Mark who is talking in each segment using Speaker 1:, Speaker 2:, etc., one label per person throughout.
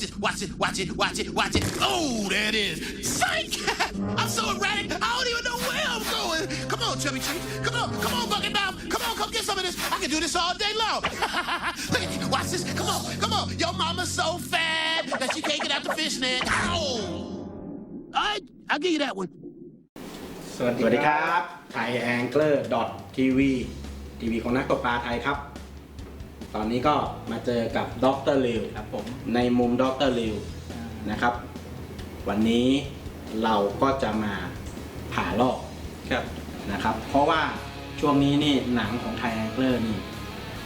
Speaker 1: Watch this, watch it, watch it, watch it, watch it. Oh, there it is. Psych! I'm so erratic, I don't even know where I'm going. Come on, Chubby Cheeks. Come on, come on, Bucket Mouth. Come on, come get some of this. I can do this all day long. Look at me. Watch this. Come on, come on. Your mama's so fat that she can't get out the fishnet. Ow! All right, I'll give you that one.
Speaker 2: สวัส
Speaker 3: สวัส
Speaker 2: ดี
Speaker 3: ดี
Speaker 2: ค
Speaker 3: ค
Speaker 2: รั
Speaker 3: รับ บไทยแองเกอร์ดอททีวีทีวีของนักตกปลาไทยครับ ตอนนี้ก็มาเจอกับดรลิว
Speaker 2: ครับผม
Speaker 3: ในมุมดรลิวนะครับ วันนี้เราก็จะมาผ่าลอก
Speaker 2: ครับ
Speaker 3: นะครับ เพราะว่าช่วงนี้นี่หนังของไทยแองเกอร์นี่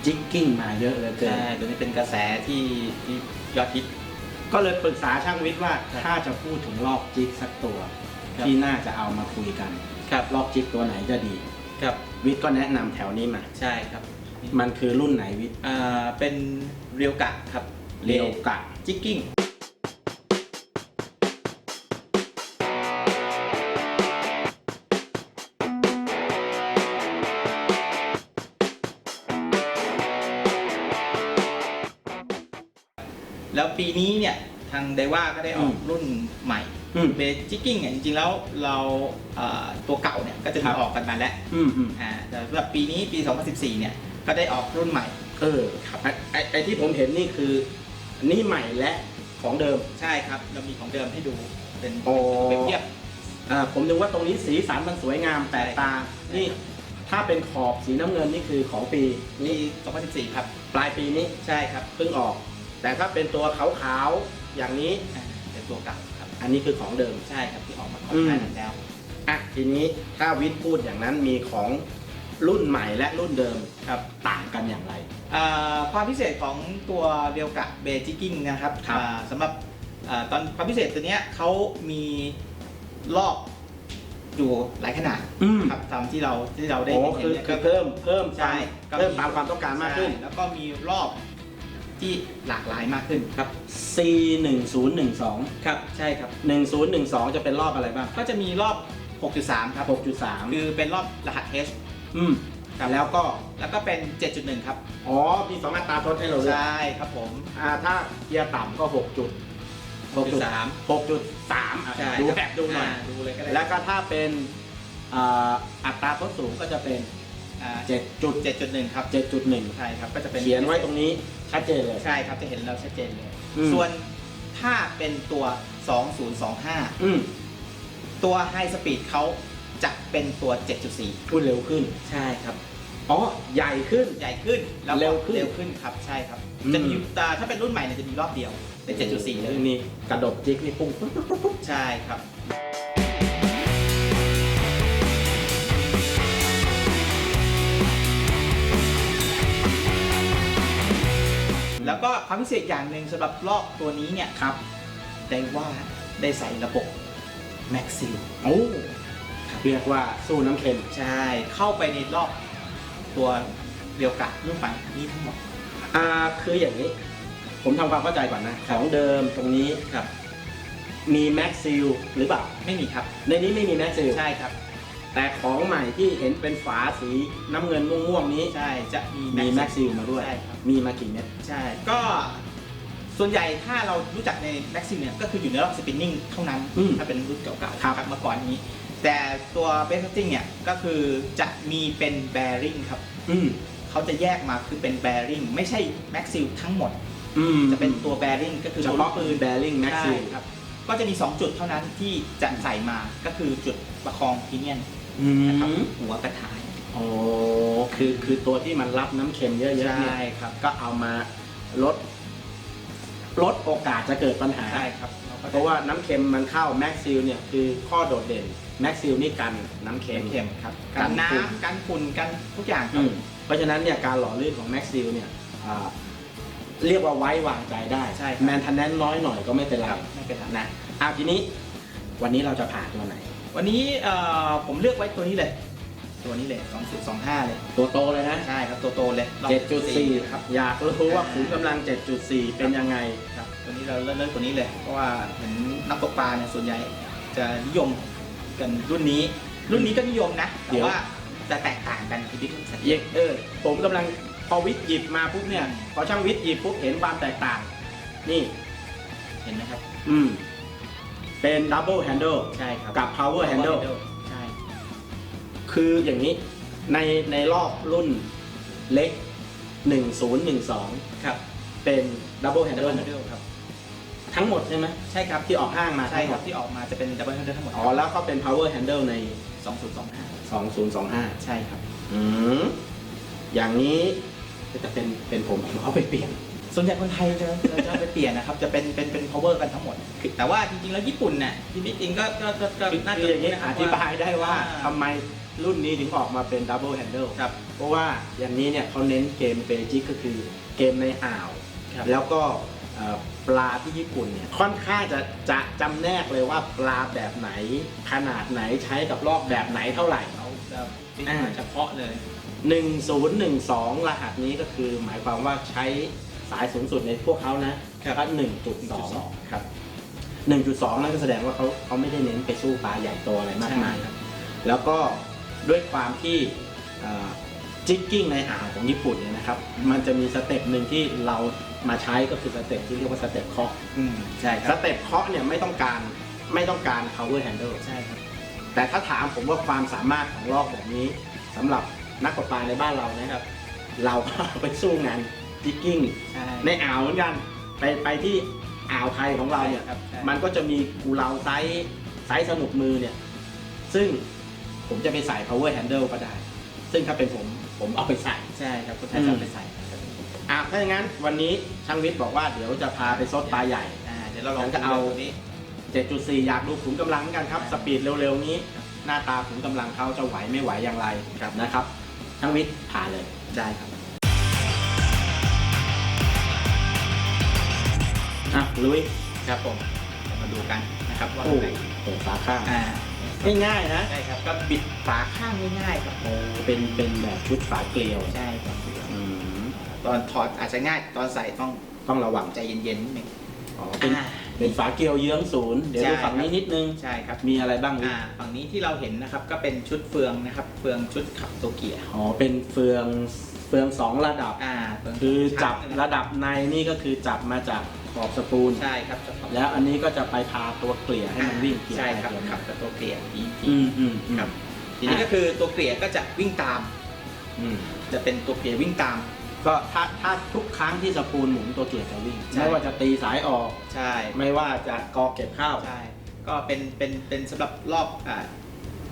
Speaker 3: จิกกิ้งมาเยอะเหลือเกิ
Speaker 2: ใช่
Speaker 3: น
Speaker 2: ตัวนี้เป็นกระแสที่ที่ยอดฮิต
Speaker 3: ก็เลยปรึกษาช่างวิทย์ว่า
Speaker 2: ครับ
Speaker 3: ถ้าจะพูดถึงลอกจิกสักตัว
Speaker 2: ครับ
Speaker 3: ที่น่าจะเอามาคุยกัน
Speaker 2: ครับ
Speaker 3: ลอกจิกตัวไหนจะดี
Speaker 2: ครับ
Speaker 3: วิทย์ก็แนะนำแถวนี้มา
Speaker 2: ใช่ครับ
Speaker 3: มันคือรุ่นไหนวิทย์
Speaker 2: อ่าเป็นเรียวกะครับ
Speaker 3: เรียวกะ
Speaker 2: จิกกิ้งแล้วปีนี้เนี่ยทางไดว่าก็ได้ออกรุ่นใหม่
Speaker 3: อืม
Speaker 2: เบจิกกิ้งเนี่ยจริงๆแล้วเราเอ่อตัวเก่าเนี่ยก็จะ
Speaker 3: ครั
Speaker 2: มี
Speaker 3: บ
Speaker 2: ออกกันมาแล้ว
Speaker 3: อืมอืม
Speaker 2: อ่าแต่สำหรับปีนี้ปี 2014 เนี่ย ก็ได้ออกรุ่นใหม่
Speaker 3: เออไอ้ไอ้ไอ้ที่ผมเห็นนี่คือนี่ใหม่และของเดิม
Speaker 2: ใช่ครับ เรามีของเดิมให้ดูเป็น
Speaker 3: โอ้
Speaker 2: เป็นเทียบ
Speaker 3: อ่าผมนึกว่าตรงนี้สีสันมันสวยงามแปลกตานี่ถ้าเป็นขอบสีน้ำเงินนี่คือของปี
Speaker 2: ปี
Speaker 3: นี่
Speaker 2: 2014 ครับ
Speaker 3: ปลายปีนี้
Speaker 2: ใช่ครับ
Speaker 3: เพิ่งออก แต่ถ้าเป็นตัวขาวๆอย่างนี้
Speaker 2: อ่าเป็นตัวเก่าครับ
Speaker 3: อันนี้คือของเดิม
Speaker 2: ใช่ครับที่ออกมาก่อน
Speaker 3: อืม
Speaker 2: หน้านั้นแล้ว
Speaker 3: อะทีนี้ถ้าวิทย์พูดอย่างนั้นมีของ รุ่นใหม่และรุ่นเดิม
Speaker 2: ครับ
Speaker 3: ต่างกันอย่างไร
Speaker 2: อ่าความพิเศษของตัวเรียวกะเบจิกิ้งนะครับ
Speaker 3: ครับ
Speaker 2: อ่าสำหรับอ่าตอนความพิเศษตัวเนี้ยเขามีรอบอยู่หลายขนาด
Speaker 3: อืม
Speaker 2: ครับตามที่เราที่เราได้
Speaker 3: โอ้
Speaker 2: เห็น
Speaker 3: คือ
Speaker 2: เนี่ย
Speaker 3: คือเพิ่มเพิ่ม
Speaker 2: ใช่
Speaker 3: ตามเพิ่มตามความต้องการมากขึ้น
Speaker 2: ใช่แล้วก็มีรอบที่หลากหลายมากขึ้นครับ
Speaker 3: C 1 0 1 2
Speaker 2: ครับ ใช่ครับ
Speaker 3: 1012 จะเป็นรอบอะไรบ้าง
Speaker 2: ก็จะมีรอบ 6.3 ครับ
Speaker 3: 6.3
Speaker 2: คือเป็นรอบรหัส H
Speaker 3: อืม
Speaker 2: ครับ
Speaker 3: แล้วก็
Speaker 2: แล้วก็เป็น 7.1 ครับ
Speaker 3: อ๋อ มีสองอัตราทดให้เราเลย
Speaker 2: ใช่ครับผม
Speaker 3: อ่า ถ้าเกียร์ต่ำก็ 6 จุด
Speaker 2: 6.3
Speaker 3: 6.3อะ
Speaker 2: ใช่
Speaker 3: ดู
Speaker 2: ครับ
Speaker 3: แบบดูหน่อยา
Speaker 2: ดูเลยก็ได้
Speaker 3: แล้วก็ถ้าเป็นอ่าอัตราทดสูงก็จะเป็น
Speaker 2: อ่า
Speaker 3: 7จุด
Speaker 2: 7.1 ครับ
Speaker 3: 7.1
Speaker 2: ใช่ครับก็จะเป็น
Speaker 3: เขียนไว้ตรงนี้ชัดเจนเลย
Speaker 2: ใช่ครับจะเห็นเราชัดเจนเลย
Speaker 3: อืม
Speaker 2: ส่วนถ้าเป็นตัว 2025
Speaker 3: อืม
Speaker 2: ตัว High Speed เขา จะเป็นตัว 7.4
Speaker 3: พูดเร็วขึ้น
Speaker 2: ใช่ครับ
Speaker 3: อ๋อ ใหญ่ขึ้น
Speaker 2: ใหญ่ขึ้นแล้วก็
Speaker 3: เร็วขึ้น
Speaker 2: เร็วขึ้นครับ ใช่ครับ
Speaker 3: อืม
Speaker 2: จะมีแต่ถ้าเป็นรุ่นใหม่เนี่ยจะมีรอบเดียวเป็น 7.4 เลย
Speaker 3: นี่กระดกจิกนี่พุ่งปุ๊บปุ๊บปุ๊บปุ๊บ
Speaker 2: ใช่ครับ แล้วก็ความพิเศษอย่างหนึ่งสำหรับรอบตัวนี้เนี่ย
Speaker 3: ครับ
Speaker 2: ได้ว่าได้ใส่ระบบ Max s e a l
Speaker 3: โอ้ เรียกว่าสู้น้ำเค็ม
Speaker 2: ใช่ เข้าไปในรอบตัวเดียวกับรุ่นใหม่นี้ทั้งหมด
Speaker 3: อ่าคืออย่างนี้ ผมทำความเข้าใจก่อนนะ ของเดิมตรงนี้
Speaker 2: ครับ
Speaker 3: มีแม็กซิลหรือเปล่า
Speaker 2: ไม่มีครับ
Speaker 3: ในนี้ไม่มีแม็กซิล
Speaker 2: ใช่ครับ
Speaker 3: แต่ของใหม่ที่เห็นเป็นฝาสีน้ำเงินม่วงๆนี้
Speaker 2: ใช่จะมี
Speaker 3: มีแม็ก
Speaker 2: Seal
Speaker 3: ซิลมาด้วย
Speaker 2: ใช่ครับ
Speaker 3: มีมากี่เม็ด
Speaker 2: ใช่ ก็ส่วนใหญ่ถ้าเรารู้จักในแม็กซิมเนี่ยก็คืออยู่ในรอบสปินนิ่งเท่านั้น
Speaker 3: อืม
Speaker 2: ถ้าเป็นรุ่นเก่าๆ
Speaker 3: ครับ
Speaker 2: เมื่อก่อนนี้ แต่ตัวเบสติ้งเนี่ยก็คือจะมีเป็นแบริ่งครับ
Speaker 3: อืม
Speaker 2: เขาจะแยกมาคือเป็นแบริ่งไม่ใช่แม็กซิลทั้งหมด
Speaker 3: อืม
Speaker 2: จะเป็นตัวแบริ่งก็คือ
Speaker 3: เฉ
Speaker 2: ตัว
Speaker 3: พาะ
Speaker 2: ลูกปืน
Speaker 3: แบริ่งแม็กซิ
Speaker 2: ใช่
Speaker 3: ล
Speaker 2: ครับ ก็จะมี 2 จุดเท่านั้นที่จะใส่มาก็คือจุดประคองพีเนียน
Speaker 3: อื
Speaker 2: นะครับ
Speaker 3: ม
Speaker 2: หัวกระถาย
Speaker 3: โอ้คือคือตัวที่มันรับน้ำเค็มเยอะๆเนี่ย
Speaker 2: ใช่ครับ
Speaker 3: ก็เอามาลด ลดโอกาสจะเกิดปัญหา
Speaker 2: ใช่ครับก็
Speaker 3: เพราะว่าน้ำเค็มมันเข้าแม็กซิลเนี่ยคือข้อโดดเด่น แม็กซิลนี่กันน้ำเค็ม
Speaker 2: เค็มครับ
Speaker 3: กั
Speaker 2: กัน
Speaker 3: น
Speaker 2: น้
Speaker 3: ฝุ่นำ
Speaker 2: กันฝุ่นกันทุกอย่างค
Speaker 3: อื
Speaker 2: รับ
Speaker 3: มเพราะฉะนั้นเนี่ยการหล่อลื่นของแม็กซิลเนี่ยอ่าเรียกว่าไว้วางใจได้
Speaker 2: ใช่ครับ
Speaker 3: แมนทันแนนน้อยหน่อยก็ไม่เป็นไร
Speaker 2: ครับไม่เป็นไร
Speaker 3: นะอะทีนี้วันนี้เราจะผ่าตัวไหน
Speaker 2: วันนี้เอ่อผมเลือกไว้ตัวนี้เลย ตัวนี้เลย2 0 2 5 เลย
Speaker 3: ตัวโตเลยนะ
Speaker 2: ใช่ครับตัวโตเลยรอบ
Speaker 3: 7.4 ครับ อยากรู้ว่าขุนกำลัง 7.4 เป็นยังไง
Speaker 2: ครับตัวนี้เราเลือกเลือกตัวนี้เลย เพราะว่าเห็นนักตกปลาเนี่ยส่วนใหญ่จะนิยม กันรุ่นนี้ รุ่นนี้ก็นิยมนะ
Speaker 3: เดี๋
Speaker 2: แต่
Speaker 3: ยว
Speaker 2: ว่าจะแตกต่างกันคือที่สัญ
Speaker 3: เย
Speaker 2: ญา
Speaker 3: เออผมกำลังพอวิทย์หยิบมาปุ๊บเนี่ยพอช่างวิทย์หยิบปุ๊บเห็นความแตกต่าง นี่
Speaker 2: เห็นไหมครับ
Speaker 3: อืม เป็นดับเบิลแฮนด์ล
Speaker 2: ใช่ครับ
Speaker 3: กับ power handle
Speaker 2: ใช่
Speaker 3: คืออย่างนี้ในในรอบรุ่นเล็ก 1012
Speaker 2: ครับ
Speaker 3: เป็นดับเบิลแฮน
Speaker 2: ดับ
Speaker 3: ด์
Speaker 2: เบิ
Speaker 3: ล
Speaker 2: ลแฮนเดิลครับ
Speaker 3: ทั้งหมดใช่ไหม
Speaker 2: ใช่ครับ
Speaker 3: ที่ออกห้างมา
Speaker 2: ใช่
Speaker 3: ทั้งห
Speaker 2: ค
Speaker 3: ม
Speaker 2: รับ
Speaker 3: ด
Speaker 2: ที่ออกมาจะเป็นดับเบิลแฮนเดิลทั้งหมด
Speaker 3: อ๋อแล้วก็เป็น power handle ใน
Speaker 2: 2025
Speaker 3: 2025
Speaker 2: ใช่ครับ
Speaker 3: อืมอย่างนี้จะเป็นเป็นผมผมเอาไปเปลี่ยน
Speaker 2: ส่วนใหญ่คนไทยเราจะเราจะเอาไปเปลี่ยนนะครับ จะเป็นเป็นเป็น power กันทั้งหมดคือแต่ว่าจริงๆ แล้วญี่ปุ่นน่ะที่นี่จริงก็ก็ก็ก็
Speaker 3: คือ
Speaker 2: น่า
Speaker 3: คื
Speaker 2: จะ
Speaker 3: ออย่างนี้
Speaker 2: นะค
Speaker 3: อ
Speaker 2: รับ
Speaker 3: ธิบายได้ว่า
Speaker 2: อ่
Speaker 3: ทำไมรุ่นนี้ถึงออกมาเป็น double handle
Speaker 2: ครับ
Speaker 3: เพราะว่าอย่างนี้เนี่ยเขาเน้นเกมเบจิกก็คือเกมในอ่าว
Speaker 2: ครับ
Speaker 3: แล้วก็เอ่อ ปลาที่ญี่ปุ่นเนี่ยค่อนข้างจะจะจำแนกเลยว่าปลาแบบไหนขนาดไหนใช้กับลอกแบบไหนเท่าไหร่
Speaker 2: เขาจะเป็น
Speaker 3: อ่า
Speaker 2: เฉพาะเลย
Speaker 3: 1012 รหัสนี้ก็คือหมายความว่าใช้สายสูงสุดในพวกเขานะก็1.2
Speaker 2: ครับ
Speaker 3: 1.2นั่นก็แสดงว่าเขาเขาไม่ได้เน้นไปสู้ปลาใหญ่โตอะไรมากมาย
Speaker 2: ใช่ครับ
Speaker 3: แล้วก็ด้วยความที่จิกกิ้งในอ่าวของญี่ปุ่นเนี่ยนะครับ มันจะมีสเต็ปหนึ่งที่เรา มาใช้ก็คือสเต็ปที่เรียกว่าสเต็ปเคาะ
Speaker 2: อืมใช่ค
Speaker 3: ส
Speaker 2: รับ
Speaker 3: เต็ปเคาะเนี่ยไม่ต้องการไม่ต้องการ power handle
Speaker 2: ใช่ครับ
Speaker 3: แต่ถ้าถามผมว่าความสามารถของลอกแบบนี้สำหรับนักตกปลาในบ้านเรานะครับ เราก็เอาไปสู้งานจิกกิ้ง
Speaker 2: ใช่
Speaker 3: ในอ่าวเหมือนกัน ไปไปที่อ่าวไทยของเราเนี่ย
Speaker 2: ครับใช่
Speaker 3: มันก็จะมีกูเราไซส์ไซส์สนุกมือเนี่ย ซึ่งผมจะไปใส่ power handle ก็ได้ ซึ่งถ้าเป็นผมผมเอาไปใส่
Speaker 2: ใช่ครับคนไทยจะเอาไปใส่ครับ
Speaker 3: อะถ้าอย่างนั้นวันนี้ช่างวิทย์บอกว่าเดี๋ยวจะพาไปซดปลาใหญ่
Speaker 2: อ่าเดี๋ยวเราลอง
Speaker 3: งั้นก็เอา
Speaker 2: ตัวนี้
Speaker 3: 7.4 อยากดูขุนกำลังกันครับ สปีดเร็วๆนี้ หน้าตาขุนกำลังเขาจะไหวไม่ไหวอย่างไรนะครับ ช่างวิทย์ผ่านเลย
Speaker 2: ได้ครับ
Speaker 3: อะลุย
Speaker 2: ครับผมเรามาดูกันนะครับว่า
Speaker 3: โอ้
Speaker 2: ไหน
Speaker 3: เปิดฝาข้าง
Speaker 2: อ่า
Speaker 3: ง่ายๆนะ
Speaker 2: ใช่ครับก็บิดฝาข้างง่ายๆครับ
Speaker 3: โอ้เป็นเป็นแบบชุดฝาเกลียว
Speaker 2: ใช่ครับ
Speaker 3: อืม
Speaker 2: ตอนถอดอาจจะง่าย ตอนใส่ต้อง
Speaker 3: ต้องระวัง
Speaker 2: ใจเย็นๆนิดนึง
Speaker 3: อ๋อเป็น
Speaker 2: อ่า
Speaker 3: เป็นฝาเกลียวเยื้องศูนย์เดี๋ยว
Speaker 2: ใช่
Speaker 3: ดูฝั่งนี้นิดนึง
Speaker 2: ใช่ครับ
Speaker 3: มีอะไรบ้างวิ
Speaker 2: อ่าฝั่งนี้ที่เราเห็นนะครับก็เป็นชุดเฟืองนะครับเฟืองชุดขับโตเกียร์
Speaker 3: อ๋อเป็นเฟืองเฟืองสองระดับ
Speaker 2: อ่าเฟือง
Speaker 3: คือจับ
Speaker 2: ชั้น
Speaker 3: ระดับในนี่ก็คือจับมาจากขอบสปูล
Speaker 2: ใช่ครับจะขับ
Speaker 3: แล้วอันนี้ก็จะไปพาตัวเกลี่ยให้มันวิ่งเกลี่ย
Speaker 2: ใช่ครับ
Speaker 3: ไปเกลี่ย
Speaker 2: ขั
Speaker 3: มา
Speaker 2: บกับตัวเกลี่ยอีกที
Speaker 3: อืมอืมอืม
Speaker 2: ครับทีนี้ก็คือตัวเกลี่ยก็จะวิ่งตาม
Speaker 3: อืม
Speaker 2: จะเป็นตัวเกลี่ยวิ่งตาม
Speaker 3: ก็ถ้าถ้าทุกครั้งที่สปูลหมุนตัวเกลี่ยจะวิ่ง
Speaker 2: ใช่
Speaker 3: ไม่ว่าจะตีสายออก
Speaker 2: ใช่
Speaker 3: ไม่ว่าจะกอเก็บข้าว
Speaker 2: ใช่ก็เป็นเป็นเป็นสำหรับรอบอ่า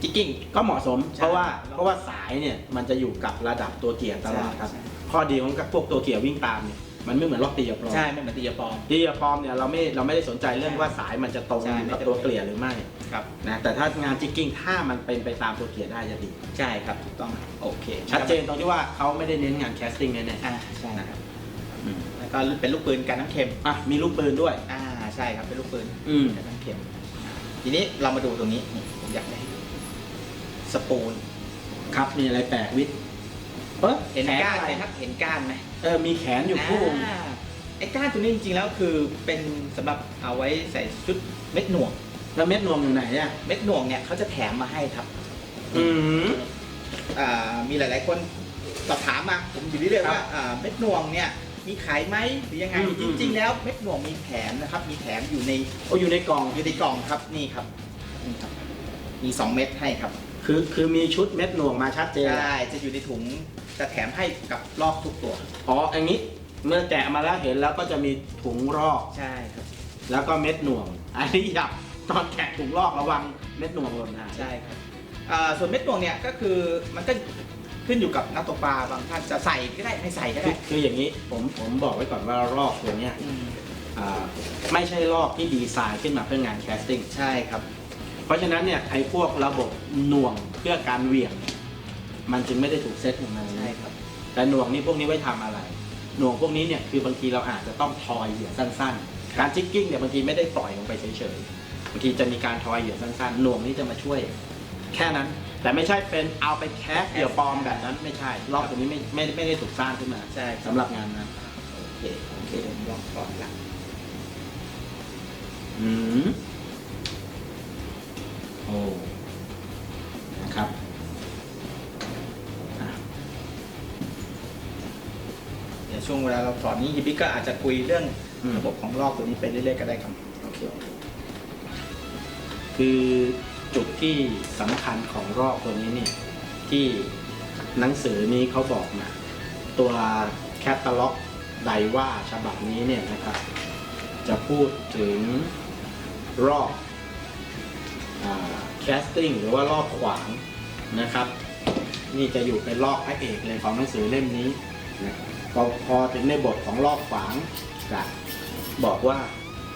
Speaker 2: จิกกิ้ง
Speaker 3: ก็เหมาะสม
Speaker 2: ใช่
Speaker 3: เพราะว่าเพราะว่าสายเนี่ยมันจะอยู่กับระดับตัวเกียร์ตลอดครับ
Speaker 2: ใช่
Speaker 3: ข้อดีของพวกตัวเกียร์วิ่งตามเนี่ย มันไม่เหมือนล็อกตีกับปลอม
Speaker 2: ใช่ไม่เหมือนตียาปลอม
Speaker 3: ตีกับปลอมเนี่ยเราไม่เราไม่ได้สนใจเรื่องว่าสายมันจะตรง
Speaker 2: ใช่
Speaker 3: อยู่กับ
Speaker 2: ไม่จำเป็น
Speaker 3: ตัวเกลี่ยหรือไม่
Speaker 2: ครับ
Speaker 3: นะแต่ถ้างานจิกกิ้งถ้ามันเป็นไปตามตัวเกียร์ได้จะดี
Speaker 2: ใช่ครับถูกต้องโอเค
Speaker 3: ชัดเจนตรงที่ว่าเขาไม่ได้เน้นงานแคสติ้งแน่
Speaker 2: อ่าใช่ครับ
Speaker 3: ๆอืม
Speaker 2: แล้วก็เป็นลูกปืนกันน้ำเค็ม
Speaker 3: อะมีลูกปืนด้วย
Speaker 2: อ่าใช่ครับเป็นลูกปืน
Speaker 3: อืม
Speaker 2: กันน้ำเค็ม ทีนี้เรามาดูตรงนี้นี่ผมอยากให้ดูสปูน
Speaker 3: ครับมีอะไรแปลกวิทย์ เออ
Speaker 2: เห็น
Speaker 3: แขน
Speaker 2: ก้าน
Speaker 3: อะไร
Speaker 2: ไหมครับเห็นก้านไหม
Speaker 3: เออมีแขนอยู่คู่
Speaker 2: อ่าไอ้ก้านตัวนี้จริงๆแล้วคือเป็นสำหรับเอาไว้ใส่ชุดเม็ดหน่วง
Speaker 3: แล้วเม็ดนวมอยู่ไหนอะ
Speaker 2: เม็ดหน่วงเนี่ยเขาจะแถมมาให้ครับ
Speaker 3: อืม
Speaker 2: อ่ามีหลายๆคนสอบถามมาผมอยู่เรื่อยๆว่าอ่าเม็ดหน่วงเนี่ยมีขายไหมหรือยังไง
Speaker 3: อืม
Speaker 2: จริง ๆ แล้วเม็ดหน่วงมีแถมนะครับ มีแถมอยู่ใน
Speaker 3: โอ้อยู่ในกล่อง
Speaker 2: อยู่ในกล่องครับนี่ครับนี่ครับ มี 2 เม็ดให้ครับ
Speaker 3: คือคือมีชุดเม็ดหน่วงมาชัดเจน
Speaker 2: ใช่จะอยู่ในถุง จะแถมให้กับลอกทุกตัว
Speaker 3: อ๋ออันนี้เมื่อแกะมาแล้วเห็นแล้วก็จะมีถุงรอก
Speaker 2: ใช่ครับ
Speaker 3: แล้วก็เม็ดหน่วง อันนี้อยากตอนแกะถุงรอกระวังเม็ดหน่วงหล่นหาย
Speaker 2: ใช่ครับอ่าส่วนเม็ดหน่วงเนี่ยก็คือมันก็ขึ้นอยู่กับนักตกปลาบางท่านจะใส่ก็ได้ไม่ใส่ก็
Speaker 3: คือ
Speaker 2: ได้
Speaker 3: คืออย่างนี้ผมผมบอกไว้ก่อนว่ารอกตัวเนี้ย
Speaker 2: อืม
Speaker 3: อ่าไม่ใช่รอกที่ดีไซน์ขึ้นมาเพื่องานแคสติ้ง
Speaker 2: ใช่ครับ
Speaker 3: เพราะฉะนั้นเนี่ยไอ้พวกระบบหน่วงเพื่อการเหวี่ยง มันจึงไม่ได้ถูกเซตลงมา
Speaker 2: ใช่ครับ
Speaker 3: แต่หน่วงนี่พวกนี้ไว้ทำอะไร หน่วงพวกนี้เนี่ยคือบางทีเราอาจจะต้องทอยเหยื่อสั้นๆ การจิกกิ้งเนี่ยบางทีไม่ได้ปล่อยลงไปเฉยๆ บางทีจะมีการทอยเหยื่อสั้นๆ หน่วงนี่จะมาช่วย แค่นั้น แต่ไม่ใช่เป็นเอาไปแคสเหยื่อปลอมแบบนั้นไม่ใช่ รอบตัวนี้ไม่ไม่ไม่ได้ถูกสร้างขึ้นมา
Speaker 2: ใช่ครับ
Speaker 3: สำหรับงานนั้น
Speaker 2: โอเคโอเคผมลองก่อนละ
Speaker 3: อืม
Speaker 2: เวลาเราสอนนี้ฮิบิก็อาจจะคุยเรื่อง
Speaker 3: อืม
Speaker 2: ระบบของลอกตัวนี้ไปเรื่อยๆก็ได้ครับ
Speaker 3: โอเคคือจุดที่สำคัญของรอบตัวนี้เนี่ยที่หนังสือนี้เขาบอกมาตัวแคตตาล็อกไดว่าฉบับนี้เนี่ยนะครับ จะพูดถึงรอบแคสติ้งหรือว่ารอบขวางนะครับ นี่จะอยู่เป็นรอบพระเอกเลยของหนังสือเล่มนี้นะ พอพอถึงในบทของรอบขวางจะบอกว่า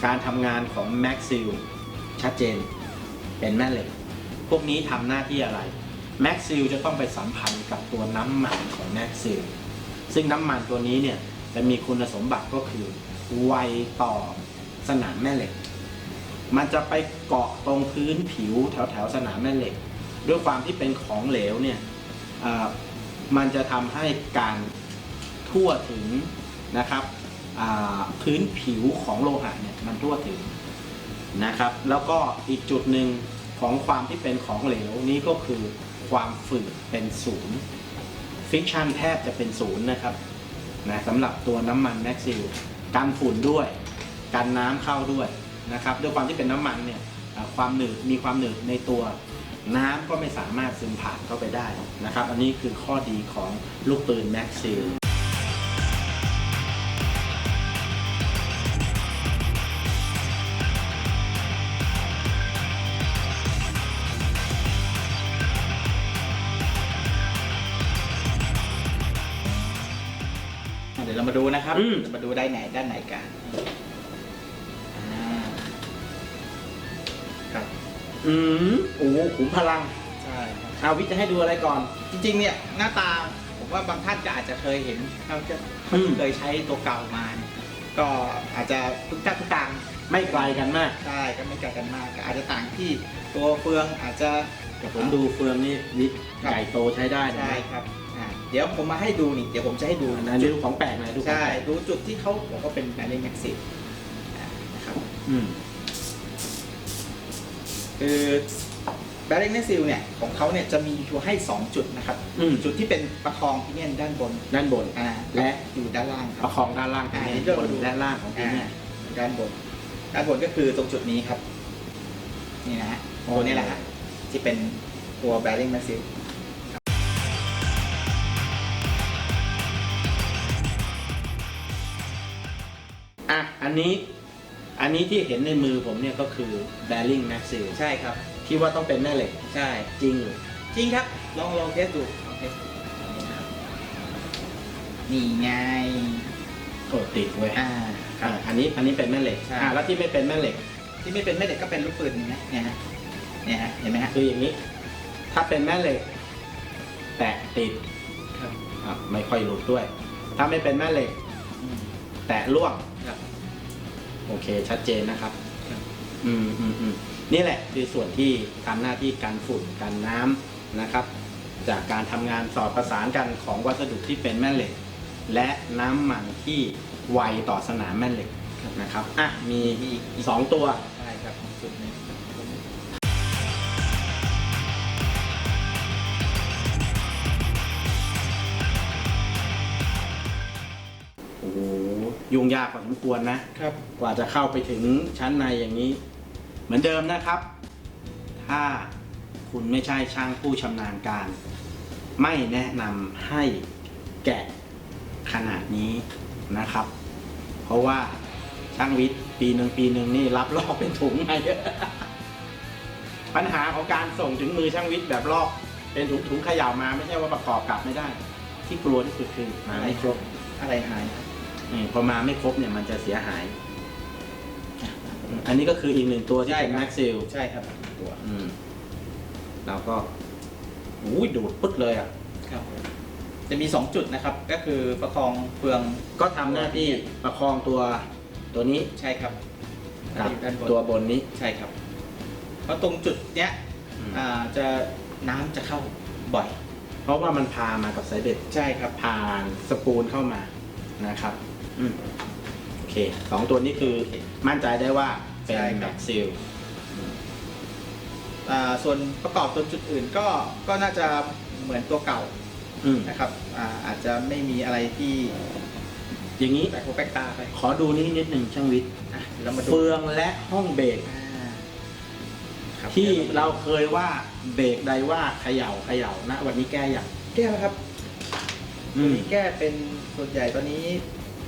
Speaker 3: การทำงานของแม็กซิลชัดเจนเป็นแม่เหล็ก พวกนี้ทำหน้าที่อะไรแม็กซิลจะต้องไปสัมพันธ์กับตัวน้ำมันของแม็กซิลซึ่งน้ำมันตัวนี้เนี่ยจะมีคุณสมบัติก็คือไวต่อสนามแม่เหล็ก มันจะไปเกาะตรงพื้นผิวแถวแถวสนามแม่เหล็ก ด้วยความที่เป็นของเหลวเนี่ยมันจะทำให้การ ทั่วถึงนะครับพื้นผิวของโลหะเนี่ยมันทั่วถึงนะครับ แล้วก็อีกจุดหนึ่งของความที่เป็นของเหลวนี้ก็คือความฝืดเป็นศูนย์ฟิกชันแทบจะเป็นศูนย์นะครับนะสำหรับตัวน้ำมันแม็กซิลกันฝุ่นด้วยกันน้ำเข้าด้วยนะครับด้วยความที่เป็นน้ำมันเนี่ยความหนืดมีความหนืดในตัวน้ำก็ไม่สามารถซึมผ่านเข้าไปได้นะครับ อันนี้คือข้อดีของลูกปืนแม็กซิล
Speaker 2: ดี๋ยวเรามาดูนะครับ
Speaker 3: อืม
Speaker 2: จะมาดูได้ไหนด้านไหนกันอ่าครับ
Speaker 3: อืมโอ้โหขุมพลัง
Speaker 2: ใช่ครับ
Speaker 3: อาวิทย์จะให้ดูอะไรก่อน
Speaker 2: จริงๆเนี่ยหน้าตาผมว่าบางท่านก็อาจจะเคยเห็นเขาจะ
Speaker 3: อืม
Speaker 2: เคยใช้ตัวเก่ามาเนี่ยก็อาจจะทุกท่านทุกต่าง
Speaker 3: ไม่ไกลกันมาก
Speaker 2: ใช่ก็ไม่ไกลกันมากก็อาจจะต่างที่ตัวเฟืองอาจจะ
Speaker 3: แต่ผมดูเฟืองนี่วิทย์
Speaker 2: ครับ
Speaker 3: ใหญ่โตใช้ได้นะ
Speaker 2: ใช่ครับอ่า เดี๋ยวผมมาให้ดูนี่เดี๋ยวผมจะให้ดู
Speaker 3: อันนั้นดูของแปลกหน่อยดูของ
Speaker 2: ใช่
Speaker 3: แปลก
Speaker 2: ดูจุดที่เขาบอกว่าเป็นแบรนด์แม็กซินะครับ
Speaker 3: อืม
Speaker 2: คือแบรนด์แม็กซิลเนี่ยของเขาเนี่ยจะมีอยู่ให้ 2 จุดนะครับ
Speaker 3: อืม
Speaker 2: จุดที่เป็นประคองพิเนียนด้านบน
Speaker 3: ด้านบน
Speaker 2: อ่า
Speaker 3: และ
Speaker 2: อยู่ด้านล่างค
Speaker 3: ป
Speaker 2: รับ
Speaker 3: ระคองด้านล่างตรงนี้
Speaker 2: อ่าเดี๋ยว
Speaker 3: บ
Speaker 2: เรา
Speaker 3: น
Speaker 2: ดู
Speaker 3: ด้านล่างของที่
Speaker 2: อ่า
Speaker 3: เนี่ย
Speaker 2: ด้านบน ด้านบนก็คือตรงจุดนี้ครับ นี่นะฮะ
Speaker 3: อ๋อ
Speaker 2: ตัวนี้แหละฮะที่เป็นตัว bearing massive
Speaker 3: อะ อันนี้อันนี้ที่เห็นในมือผมเนี่ยก็คือ bearing maxil
Speaker 2: ใช่ครับ
Speaker 3: ที่ว่าต้องเป็นแม่เหล็ก
Speaker 2: ใช่
Speaker 3: จริงหรือ
Speaker 2: จริงครับ ลองลองเทสดูลองเทสดูนี่นะครับนี่ไง
Speaker 3: โอ้ติดเว้ย
Speaker 2: อ่า
Speaker 3: อะอันนี้อันนี้เป็นแม่เหล็ก
Speaker 2: ใช่
Speaker 3: อะแล้วที่ไม่เป็นแม่เหล็ก
Speaker 2: ที่ไม่เป็นแม่เหล็กก็เป็นลูกปืนเห็นไหมเนี่ยฮะเนี่ยฮะเห็นไหมฮะ
Speaker 3: คืออย่างนี้ ถ้าเป็นแม่เหล็ก แตะติด
Speaker 2: ครับ
Speaker 3: อะไม่ค่อยหลุดด้วย ถ้าไม่เป็นแม่เหล็ก
Speaker 2: อืม
Speaker 3: แตะล่วง
Speaker 2: ครับ
Speaker 3: โอเค ชัดเจนนะครับ
Speaker 2: ครับ
Speaker 3: อืมอืมอืมนี่แหละคือส่วนที่ทำหน้าที่การฝุ่นกันน้ำนะครับ จากการทำงานสอดประสานกันของวัสดุที่เป็นแม่เหล็ก และน้ำมันที่ไวต่อสนามแม่เหล็กนะครับอะมี
Speaker 2: มีอีกอีก
Speaker 3: สองตัว ยุ่งยากพอสมควรนะ
Speaker 2: ครับ
Speaker 3: กว่าจะเข้าไปถึงชั้นในอย่างนี้ เหมือนเดิมนะครับ ถ้าคุณไม่ใช่ช่างผู้ชำนาญการ ไม่แนะนำให้แกะขนาดนี้นะครับ เพราะว่าช่างวิทย์ปีหนึ่งปีหนึ่งนี่รับลอกเป็นถุงมาเยอะปัญหาของการส่งถึงมือช่างวิทย์แบบลอกเป็นถุงถุงๆเขย่ามาไม่ใช่ว่าประกอบกลับไม่ได้ ที่กลัวที่สุดคือมาไม่ครบ
Speaker 2: อะไรหายครับ
Speaker 3: เออ พอมาไม่ครบเนี่ยมันจะเสียหาย อันนี้ก็คืออีกหนึ่งตัวที่เป็น
Speaker 2: ใช่ครับ
Speaker 3: แม็กซิล
Speaker 2: ใช่ครับตัว
Speaker 3: อืมเราก็อุ้ยดูดปึ๊ดเลยอะ
Speaker 2: ครับ จะมี 2 จุดนะครับ ก็คือประคองเฟือง
Speaker 3: ก็ทำหน้าที่ประคองตัวตัวนี้
Speaker 2: ใช่ครับ
Speaker 3: กับ
Speaker 2: อยู่ด้านบน
Speaker 3: ตัวบนนี้
Speaker 2: ใช่ครับ เพราะตรงจุดเนี้ย
Speaker 3: อืม
Speaker 2: อ่าจะน้ำจะเข้าบ่อย
Speaker 3: เพราะว่ามันพามากับสายเบ็ด
Speaker 2: ใช่ครับ
Speaker 3: ผ่านสปูลเข้ามานะครับ อืมโอเคสองตัวนี้คือมั่นใจได้ว่าเป็น
Speaker 2: ใช่ครับ
Speaker 3: แม็กซิล
Speaker 2: อ่าส่วนประกอบตัวจุดอื่นก็ก็น่าจะเหมือนตัวเก่า
Speaker 3: อืม
Speaker 2: นะครับอ่าอาจจะไม่มีอะไรที่
Speaker 3: อย่างนี้
Speaker 2: แปลกหูแปลกตาไป
Speaker 3: ขอดูนี้นิดหนึ่งช่างวิทย์
Speaker 2: อะเรามาดู
Speaker 3: เฟืองและห้องเบรก
Speaker 2: อ่าครับ
Speaker 3: ที่
Speaker 2: ดี๋ยว
Speaker 3: เราเคยว่าเบรกใดว่าเขย่าเขย่านะ วันนี้แก้อย่าง
Speaker 2: แก้แล้วครับ
Speaker 3: อื
Speaker 2: ตัว
Speaker 3: ม
Speaker 2: นี้แก้เป็นส่วนใหญ่ตอนนี้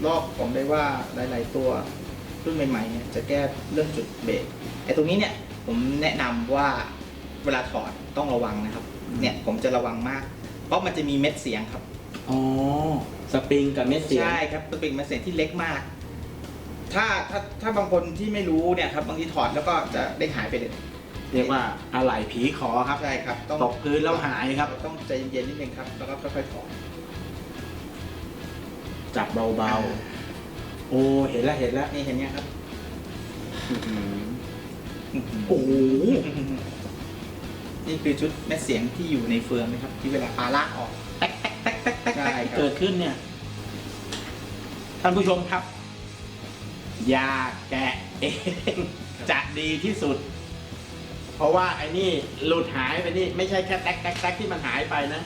Speaker 2: รอบผมได้ว่าหลาย ๆ ตัวรุ่นใหม่ๆเนี่ยจะแก้เรื่องจุดเบรกไอ้ตรงนี้เนี่ยผมแนะนำว่าเวลาถอดต้องระวังนะครับ เนี่ยผมจะระวังมาก เพราะมันจะมีเม็ดเสียงครับ
Speaker 3: อ๋อ สปริงกับเม็ดเสียง
Speaker 2: ใช่ครับมันเป็นเม็ดเสียงที่เล็กมาก ถ้าถ้าถ้าบางคนที่ไม่รู้เนี่ยครับบางทีถอดแล้วก็จะได้หายไปเลย
Speaker 3: เรียกว่าอะไหล่ผีขอครับ
Speaker 2: ใช่ครับ ต้อง
Speaker 3: ตกพื้นแล้วหายครับ
Speaker 2: ต้องใจเย็นๆนิดนึงครับ แล้วก็ค่อยๆถอด
Speaker 3: จับเบาๆ โอ้เห็นแล้วเห็นแล้ว
Speaker 2: นี่เห็นเนี่ยครับ
Speaker 3: อื้อหือโอ้โห
Speaker 2: นี่คือชุดเม็ดเสียงที่อยู่ในเฟืองนะครับ ที่เวลาปลาลากออก
Speaker 3: แต๊กแต๊กแต๊กแต๊กแต๊ก
Speaker 2: ใช่
Speaker 3: แต๊ก
Speaker 2: ครับ
Speaker 3: ที่เกิดขึ้นเนี่ยท่านผู้ชมครับ อย่าแกะเองจะดีที่สุด เพราะว่าไอ้นี่หลุดหายไปนี่ ไม่ใช่แค่แต๊กแต๊กแต๊กที่มันหายไปนะ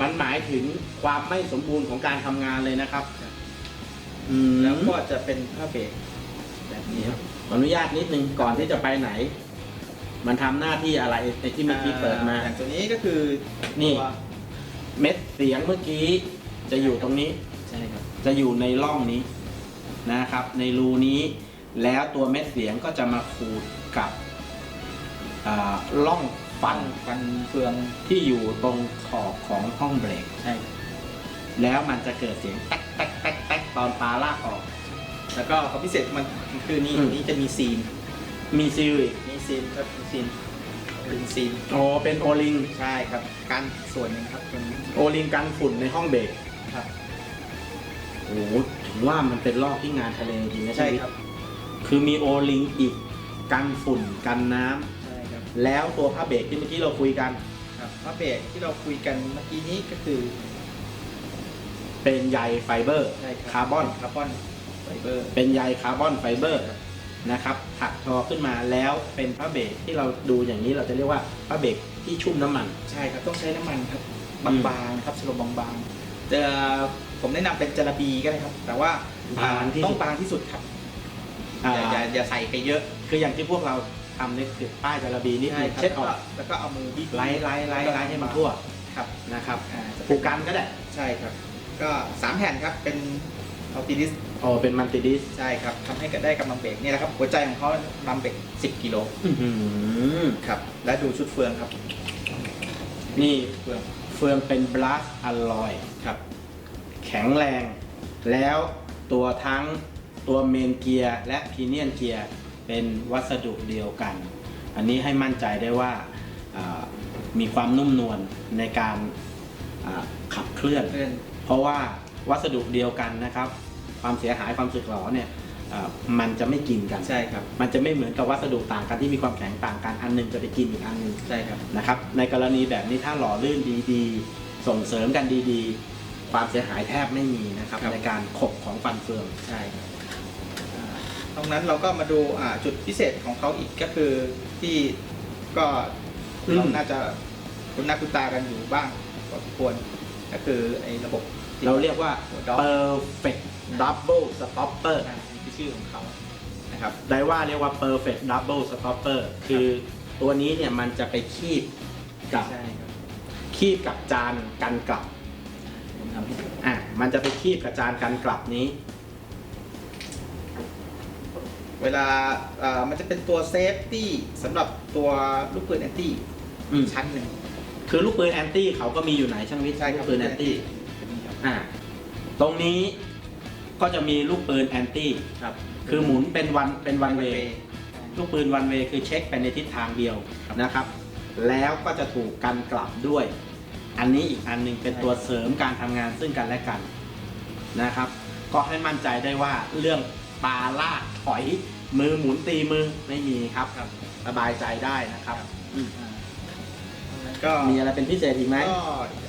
Speaker 3: มันหมายถึงความไม่สมบูรณ์ของการทำงานเลยนะครับอืม
Speaker 2: แล้วก็จะเป็นผ้าเบรกแบบนี้ครับ
Speaker 3: ขออนุญาตนิดนึงก่อนที่จะไปไหน มันทำหน้าที่อะไรในที่เมื่อกี้เปิดมา
Speaker 2: อย่างตัวนี้ก็คือ
Speaker 3: นี่
Speaker 2: ตัว
Speaker 3: เม็ดเสียงเมื่อกี้ จะอยู่ตรงนี้
Speaker 2: ใช่ครับ
Speaker 3: จะอยู่ในร่องนี้นะครับ ในรูนี้ แล้วตัวเม็ดเสียงก็จะมาขูดกับอ่าร่อง ฟัน
Speaker 2: ฟันเฟือง
Speaker 3: ที่อยู่ตรงขอบของห้องเบรก
Speaker 2: ใช่ครับ
Speaker 3: แล้วมันจะเกิดเสียงแต๊กแต๊กแต๊กแต๊กตอนปลาลากออก
Speaker 2: แล้วก็ความพิเศษมันคือนี่
Speaker 3: อืม
Speaker 2: นี่จะมีซีน
Speaker 3: มีซีลอีก
Speaker 2: มีซีนครับมีซีนเป็นซีน
Speaker 3: โอเป็นโอลิง
Speaker 2: ใช่ครับการส่วนหนึ่งครับเป็น
Speaker 3: โอลิงกันฝุ่นในห้องเบรก
Speaker 2: ครับ
Speaker 3: โอ้โหถึงว่ามันเป็นรอบที่งานทะเลจริงนะ
Speaker 2: ใช่
Speaker 3: ชีวิต
Speaker 2: ครับ
Speaker 3: คือมีโอลิงอีกกันฝุ่นกันน้ำ
Speaker 2: ใช่ครับ
Speaker 3: แล้วตัวผ้าเบรกที่เมื่อกี้เราคุยกัน
Speaker 2: ครับผ้าเบรกที่เราคุยกันเมื่อกี้นี้ก็คือ
Speaker 3: เป็นใยไฟเบอร์
Speaker 2: ใช่ครั
Speaker 3: คาร์บอน
Speaker 2: คาร์บอนไฟเบอร์
Speaker 3: เป็นใยคาร์บอนไฟเบอร์นะครับถักทอขึ้นมาแล้วเป็นผ้าเบรกที่เราดูอย่างนี้เราจะเรียกว่าผ้าเบรกที่ชุ่มน้ำมัน
Speaker 2: ใช่ครับต้องใช้น้ำมันครับ
Speaker 3: อืม
Speaker 2: บางๆครับสโลบางๆจะผมแนะนำเป็นจาระบีก็ได้ครับ แต่ว่า
Speaker 3: บางที่
Speaker 2: ต้องบางที่สุดครับ
Speaker 3: อ่า
Speaker 2: อย่าอย่าอย่าใส่ไปเยอะ
Speaker 3: คืออย่างที่พวกเรา ทำนี่คือป้ายจาระบีนี่
Speaker 2: ใช่
Speaker 3: คือ
Speaker 2: ครับ
Speaker 3: เช็ดออก
Speaker 2: แล้วก็เอามือบีบ
Speaker 3: ไล่ไล่ไล่ไล่ให้มันทั่ว
Speaker 2: ครับ
Speaker 3: นะครับ
Speaker 2: อ่าจะเป็
Speaker 3: ผูกกันก็ได้
Speaker 2: ใช่ครับ ก็สามแผ่นครับเป็นอัลติดิส
Speaker 3: โอ้เป็นมันติดิส
Speaker 2: ใช่ครับทำให้ได้กำลังเบรกนี่แหละครับ หัวใจของเขาลำเบรก10กิโล
Speaker 3: อื้อหือ
Speaker 2: ครับ และดูชุดเฟืองครับ
Speaker 3: นี่
Speaker 2: เฟือง
Speaker 3: เฟืองเป็นบลัสอลลอย
Speaker 2: ครับ
Speaker 3: แข็งแรง แล้วตัวทั้งตัวเมนเกียร์และพีเนียนเกียร์ เป็นวัสดุเดียวกัน อันนี้ให้มั่นใจได้ว่าอ่ามีความนุ่มนวลในการอ่าขับเคลื่อน
Speaker 2: เพื่อน
Speaker 3: เพราะว่าวัสดุเดียวกันนะครับ ความเสียหายความสึกหรอเนี่ยอ่ามันจะไม่กินกัน
Speaker 2: ใช่ครับ
Speaker 3: มันจะไม่เหมือนกับวัสดุต่างกันที่มีความแข็งต่างกันอันหนึงจะไปกินอีกอันหนึง
Speaker 2: ใช่ครับ
Speaker 3: นะครับในกรณีแบบนี้ถ้าหล่อลื่นดีๆ ส่งเสริมกันดีๆ ความเสียหายแทบไม่มีนะครับ
Speaker 2: ครับ
Speaker 3: ในการขบของฟันเฟือง
Speaker 2: ใช่ครับอ่า ตรงนั้นเราก็มาดูอ่าจุดพิเศษของเขาอีกก็คือที่ก็
Speaker 3: อืม
Speaker 2: เราน่าจะคุ้นหน้าคุ้นตากันอยู่บ้างพอสมควรก็คือไอ้ระบบที่
Speaker 3: เราเรียกว่า
Speaker 2: หัวด็อก
Speaker 3: perfect double stopper
Speaker 2: อ่านี่คือชื่อของเขานะครับ
Speaker 3: ได้ว่าเรียกว่า perfect double stopper คือตัวนี้เนี่ยมันจะไปคีบกับ
Speaker 2: ใช่ครับ
Speaker 3: คีบกับจานกันกลับ
Speaker 2: ผมทำให้ดู
Speaker 3: อะมันจะไปคีบกับจานกันกลับนี้
Speaker 2: เวลาอ่ามันจะเป็นตัวเซฟตี้สำหรับตัวลูกปืนแอนตี้
Speaker 3: อืม
Speaker 2: ชั้นหนึ่ง
Speaker 3: คือลูกปืนแอนตี้เขาก็มีอยู่ไหนช่างวิทย์
Speaker 2: ใช่ค
Speaker 3: ลู
Speaker 2: รับ
Speaker 3: กปืนแอนตี้
Speaker 2: นี่ครับ
Speaker 3: อ่าตรงนี้ก็จะมีลูกปืนแอนตี้
Speaker 2: ครับ
Speaker 3: คือหมุนเป็นวันเป็นวันเว
Speaker 2: เว
Speaker 3: ย์ลูกปืนวันเวย์คือเช็คไปในทิศทางเดียวนะครับ แล้วก็จะถูกกันกลับด้วย อันนี้อีกอันหนึงเป็นตัวเสริมการทำงานซึ่งกันและกันนะครับ ก็ให้มั่นใจได้ว่าเรื่อง ปาลากถอย มือหมุนตีมือไม่มีครับ
Speaker 2: ครับ
Speaker 3: สบายใจได้นะครับอืม
Speaker 2: อ่าก็
Speaker 3: มีอะไรเป็นพิเศษอีกไหม
Speaker 2: ก็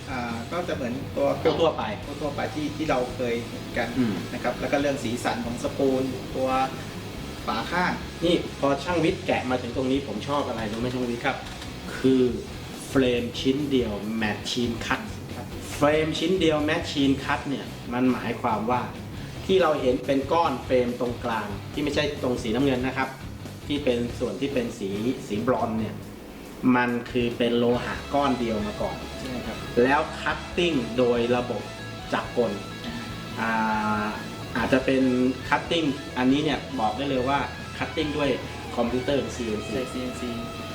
Speaker 2: อ่าก็จะเหมือนตัว
Speaker 3: ทั่วๆไป
Speaker 2: ทั่วๆไปที่ที่เราเคยเห็นกัน
Speaker 3: อืม
Speaker 2: นะครับ แล้วก็เรื่องสีสันของสปูลตัวฝาข้าง
Speaker 3: นี่พอช่างวิทย์แกะมาถึงตรงนี้ผมชอบอะไรรู้ไหมช่างวิทย์ครับ คือเฟรมชิ้นเดียวแมชชีนคัต
Speaker 2: ครับ
Speaker 3: เฟรมชิ้นเดียวแมชชีนคัตเนี่ย มันหมายความว่า ที่เราเห็นเป็นก้อนเฟรมตรงกลาง ที่ไม่ใช่ตรงสีน้ำเงินนะครับ ที่เป็นส่วนที่เป็นสีสีบรอนซ์เนี่ยมันคือเป็นโลหะก้อนเดียวมาก่อน
Speaker 2: ใช่ครับ
Speaker 3: แล้วคัตติ้งโดยระบบจักรกลอ่าอาจจะเป็นคัตติ้งอันนี้เนี่ยบอกได้เลยว่าคัตติ้งด้วยคอมพิวเตอร์ CNC
Speaker 2: ใช่ CNC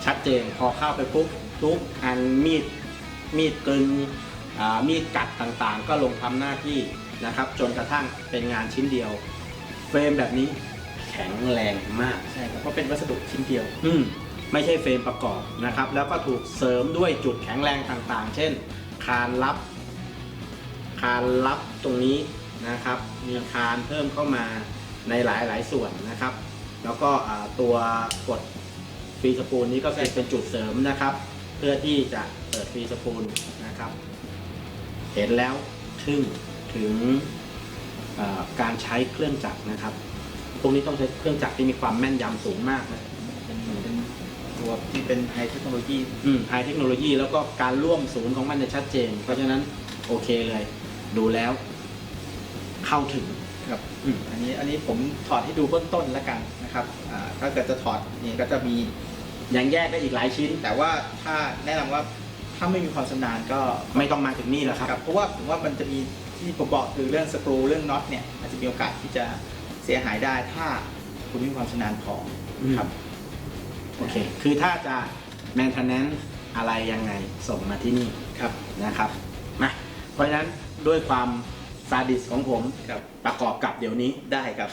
Speaker 3: ชัดเจนพอเข้าไปปุ๊บทุกอันมีดมีดกลึงอ่ามีดกัดต่างๆ ก็ลงทำหน้าที่ นะครับ จนกระทั่งเป็นงานชิ้นเดียว เฟรมแบบนี้แข็งแรงมาก
Speaker 2: ใช่ครับเพราะเป็นวัสดุชิ้นเดียว
Speaker 3: อืมไม่ใช่เฟรมประกอบนะครับ แล้วก็ถูกเสริมด้วยจุดแข็งแรงต่างๆ เช่น คานรับ คานรับตรงนี้นะครับ มีคานเพิ่มเข้ามาในหลายๆส่วนนะครับ แล้วก็อ่าตัวกดฟรีสปูลนี้ก็คือเป็นจุดเสริมนะครับ เพื่อที่จะเปิดฟรีสปูลนะครับ เห็นแล้วทึ่ง ถึงเอ่อการใช้เครื่องจักรนะครับพวกนี้ต้องใช้เครื่องจักรที่มีความแม่นยำสูงมากนะ
Speaker 2: เป็นเป็นตัวที่เป็นไฮเทคโนโลยี
Speaker 3: ไฮเทคโนโลยีแล้วก็การร่วมศูนย์ของมันจะชัดเจน เพราะฉะนั้นโอเคเลย ดูแล้ว เข้าถึง
Speaker 2: ครับ
Speaker 3: อืม
Speaker 2: อันนี้อันนี้ผมถอดให้ดูเบื้องต้นแล้วกันนะครับอ่าถ้าเกิดจะถอดนี่ก็จะมี
Speaker 3: ยังแยกได้อีกหลายชิ้น
Speaker 2: แต่ว่าถ้าแนะนำว่าถ้าไม่มีความชำนาญก็
Speaker 3: ไม่ต้องมาถึงนี่แหละครับ
Speaker 2: ครับเพราะว่าผมว่ามันจะมี ที่ผมบอกคือเรื่องสกรูเรื่องน็อตเนี่ยอาจจะมีโอกาสที่จะเสียหายได้ถ้าคุณไม่มีความชำนาญพออ
Speaker 3: ม
Speaker 2: ครับ
Speaker 3: โอเค คือถ้าจะ maintenance อะไรยังไงส่งมาที่นี่
Speaker 2: ครับ
Speaker 3: นะครับมาเพราะฉะนั้นด้วยความซาดิสของผม
Speaker 2: ครับ
Speaker 3: ประกอบกับเดี๋ยวนี้
Speaker 2: ได้ครับ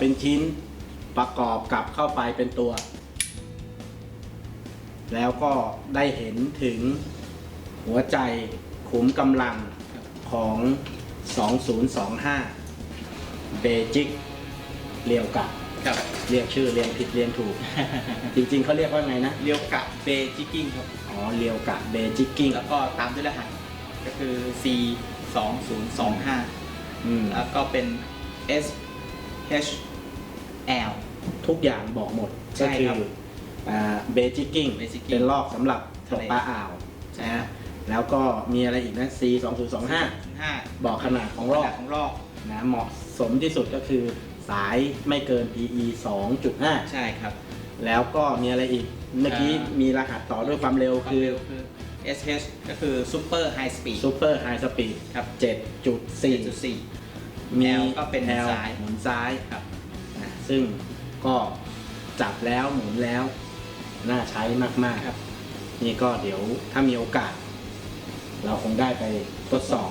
Speaker 3: เป็นชิ้นประกอบกลับเข้าไปเป็นตัว แล้วก็ได้เห็นถึงหัวใจขุมกำลังของ 2025 เบจิกเรียวกับ
Speaker 2: ครับ
Speaker 3: เรียกชื่อเรียงผิดเรียงถูก จริงๆเขาเรียกว่าไงนะ
Speaker 2: เรียวกะเบจิกิ้งครับ
Speaker 3: อ๋อเรียวกับเบจิกกิ้ง
Speaker 2: แล้วก็ตามด้วยรหัสก็คือ C 2 0 2 5
Speaker 3: อืม
Speaker 2: แล้วก็เป็น S H L
Speaker 3: ทุกอย่างบอกหมด
Speaker 2: ใช่
Speaker 3: ก็คื
Speaker 2: ครับ
Speaker 3: เบจิกกิ้ง
Speaker 2: Bejiking
Speaker 3: เป็นรอบสำหรับต
Speaker 2: ทะ
Speaker 3: ก
Speaker 2: เล
Speaker 3: ปลาอ่าว
Speaker 2: ใช่
Speaker 3: นะ
Speaker 2: ครั
Speaker 3: ฮะ
Speaker 2: บ
Speaker 3: แล้วก็มีอะไรอีกนะ C 2 0 2 5
Speaker 2: 5
Speaker 3: บอกขนาดของรอบ
Speaker 2: ของรอบ
Speaker 3: นะเหมาะสมที่สุดก็คือสายไม่เกิน PE 2.5
Speaker 2: ใช่ครับ
Speaker 3: แล้วก็มีอะไรอีก เมื่อกี้
Speaker 2: อ่ามี
Speaker 3: มีรหัสต่อด้วยความเร็ว
Speaker 2: ความ
Speaker 3: คือ
Speaker 2: เร็วคือ SH ก็คือ Super High Speed
Speaker 3: Super High Speed
Speaker 2: ครับ
Speaker 3: 7.4
Speaker 2: 7.4
Speaker 3: มี
Speaker 2: L ก็เป็น
Speaker 3: L
Speaker 2: ซ้าย
Speaker 3: หมุนซ้าย
Speaker 2: ครับ
Speaker 3: นะซึ่งก็จับแล้วหมุนแล้ว น่าใช้มากๆ
Speaker 2: ครับ
Speaker 3: นี่ก็เดี๋ยวถ้ามีโอกาส เราคงได้ไปทดสอบ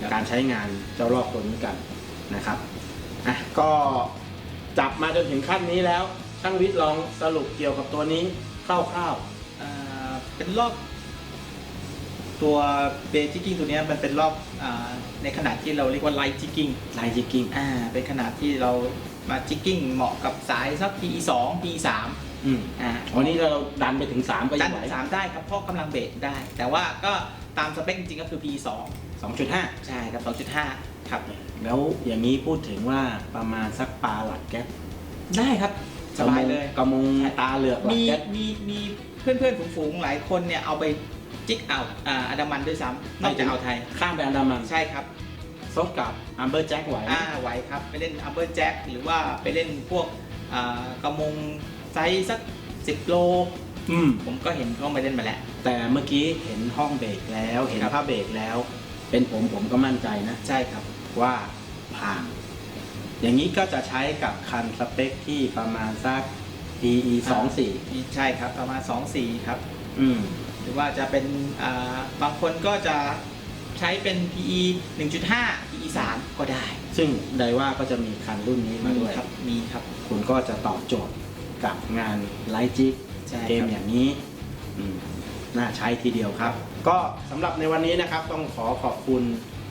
Speaker 2: ครับ
Speaker 3: การใช้งานเจ้ารอบตัวนี้กันนะครับอะก็จับมาจนถึงขั้นนี้แล้ว ช่างวิทย์ลองสรุปเกี่ยวกับตัวนี้คร่าว
Speaker 2: อ่าเป็นรอบตัวเบจิกิ้งตัวเนี้ยมันเป็นรอบอาในขนาดที่เราเรียกว่าไลท์จิกิ้ง
Speaker 3: ๆไลจิกิ้ง
Speaker 2: อ่าเป็นขนาดที่เรา มาจิกกิ้งเหมาะกับสายสัก PE 2 PE 3
Speaker 3: อืม
Speaker 2: อ่า
Speaker 3: วันนี้เราดันไปถึง 3 ก็
Speaker 2: ดั
Speaker 3: ยัง
Speaker 2: น
Speaker 3: ไหว
Speaker 2: สามได้ครับเพราะกำลังเบรกได้ แต่ว่าก็ตามสเปคจริงๆก็คือ PE 2
Speaker 3: 2.5
Speaker 2: ใช่ครับ2.5ครับ
Speaker 3: แล้วอย่างนี้พูดถึงว่าประมาณสักปลาหลักแก๊ป
Speaker 2: ได้ครับสบายเลย
Speaker 3: กระมงตาเหลือกหลัก
Speaker 2: มี
Speaker 3: แก๊ป
Speaker 2: มีมีเพื่อนเพื่อนๆฝูงๆหลายคนเนี่ยเอาไปจิกเอาอ่าอันดามันด้วยซ้ำนอกจากเอาไทย
Speaker 3: ข้ามไปอันดามัน
Speaker 2: ใช่ครับ
Speaker 3: ซบกับอัมเบอร์แจ็คไหว
Speaker 2: อ่าไหวครับ ไปเล่นอัมเบอร์แจ็คหรือว่าไปเล่นพวกอ่ากระมงไซส์สัก10โล
Speaker 3: อืม
Speaker 2: ผมก็เห็นเขาไปเล่นมาแล้ว
Speaker 3: แต่เมื่อกี้เห็นห้องเบรกแล้ว เห็น
Speaker 2: ครับ
Speaker 3: ผ้าเบรกแล้ว เป็นผมผมก็มั่นใจนะ
Speaker 2: ใช่ครับ
Speaker 3: ว่าผ่าน อย่างนี้ก็จะใช้กับคันสเปคที่ประมาณสัก PE 2 4
Speaker 2: มีใช่ครับประมาณ2 4ครับ
Speaker 3: อืม
Speaker 2: หรือว่าจะเป็นอ่าบางคนก็จะใช้เป็น PE 1.5 PE 3 ก็ได้
Speaker 3: ซึ่งไดว่าก็จะมีคันรุ่นนี้มาด้วย
Speaker 2: ครับมีครับ
Speaker 3: คุณก็จะตอบโจทย์กับงานไลท์จิก
Speaker 2: ใช่
Speaker 3: เกม
Speaker 2: ครับ
Speaker 3: อย่างนี้อืมน่าใช้ทีเดียวครับ ก็สำหรับในวันนี้นะครับต้องขอขอบคุณ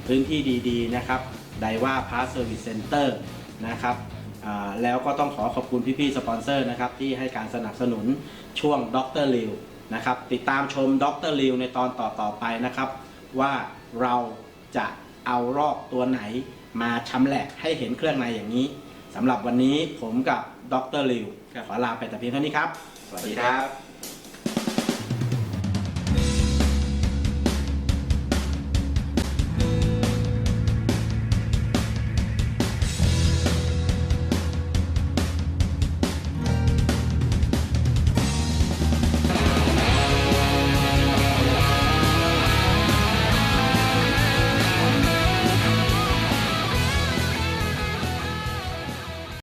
Speaker 3: พื้นที่ดีๆนะครับไดว่าพาร์ทเซอร์วิสเซ็นเตอร์นะครับอ่าแล้วก็ต้องขอขอบคุณพี่ๆสปอนเซอร์นะครับที่ให้การสนับสนุนช่วงดรลิวนะครับติดตามชมดรลิวในตอนต่อๆไปนะครับว่า เราจะเอารอกตัวไหนมาชำแหละให้เห็นเครื่องในอย่างนี้สำหรับวันนี้ผมกับดรลิวขอลาไปแต่เพียงเท่านี้ครับ สวัสดีครับ